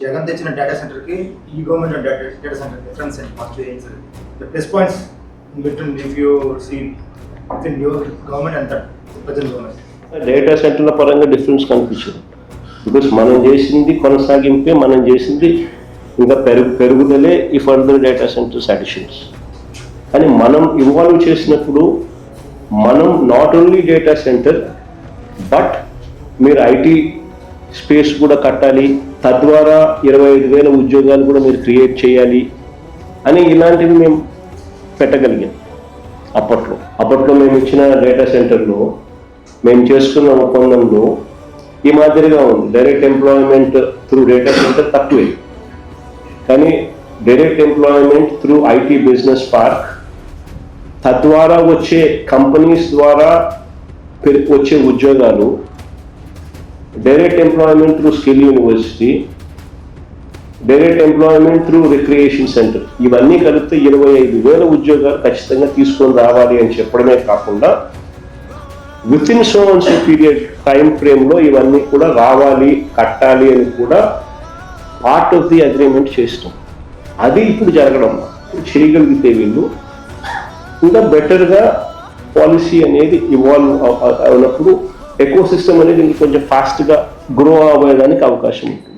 జగన్ తెచ్చిన డేటా సెంటర్కి ఈ government data data centre difference and first ఏంటి sir? The plus points between if you see with your government and present government data సెంటర్ల పరంగా difference కనిపించింది. Because మనం చేసింది కొనసాగింపే మనం చేసింది ఇంకా పెరుగు పెరుగుదలే ఈ ఫర్దర్ డేటా సెంటర్స్ అడిషన్స్ కానీ మనం ఇన్వాల్వ్ చేసినప్పుడు మనం not only data centre but మీరు ఐటీ స్పేస్ కూడా కట్టాలి. తద్వారా ఇరవై ఐదు వేల ఉద్యోగాలు కూడా మీరు క్రియేట్ చేయాలి అని ఇలాంటివి మేము పెట్టగలిగాం అప్పట్లో. అప్పట్లో మేము ఇచ్చిన డేటా సెంటర్లో మేము చేసుకున్న ఒప్పందంలో ఈ మాదిరిగా ఉంది. Direct employment through data centre తక్కువే. కానీ direct employment through IT business park తద్వారా వచ్చే కంపెనీస్ ద్వారా వచ్చే ఉద్యోగాలు direct employment through skill university direct employment through recreation centre ఇవన్నీ కలిపితే ఇరవై ఐదు వేల ఉద్యోగాలు ఖచ్చితంగా తీసుకొని రావాలి అని చెప్పడమే కాకుండా within so and so period time ఫ్రేమ్లో ఇవన్నీ కూడా రావాలి కట్టాలి అని కూడా పార్ట్ ఆఫ్ ది అగ్రిమెంట్ చేస్తాం. అది ఇప్పుడు జరగడం. చేయగలిగితే వీళ్ళు ఇంకా బెటర్గా పాలసీ అనేది ఇవాల్వ్ అయినప్పుడు ఎకో సిస్టమ్ అనేది ఇంకొంచెం ఫాస్ట్గా గ్రో అవ్వడానికి అవకాశం ఉంది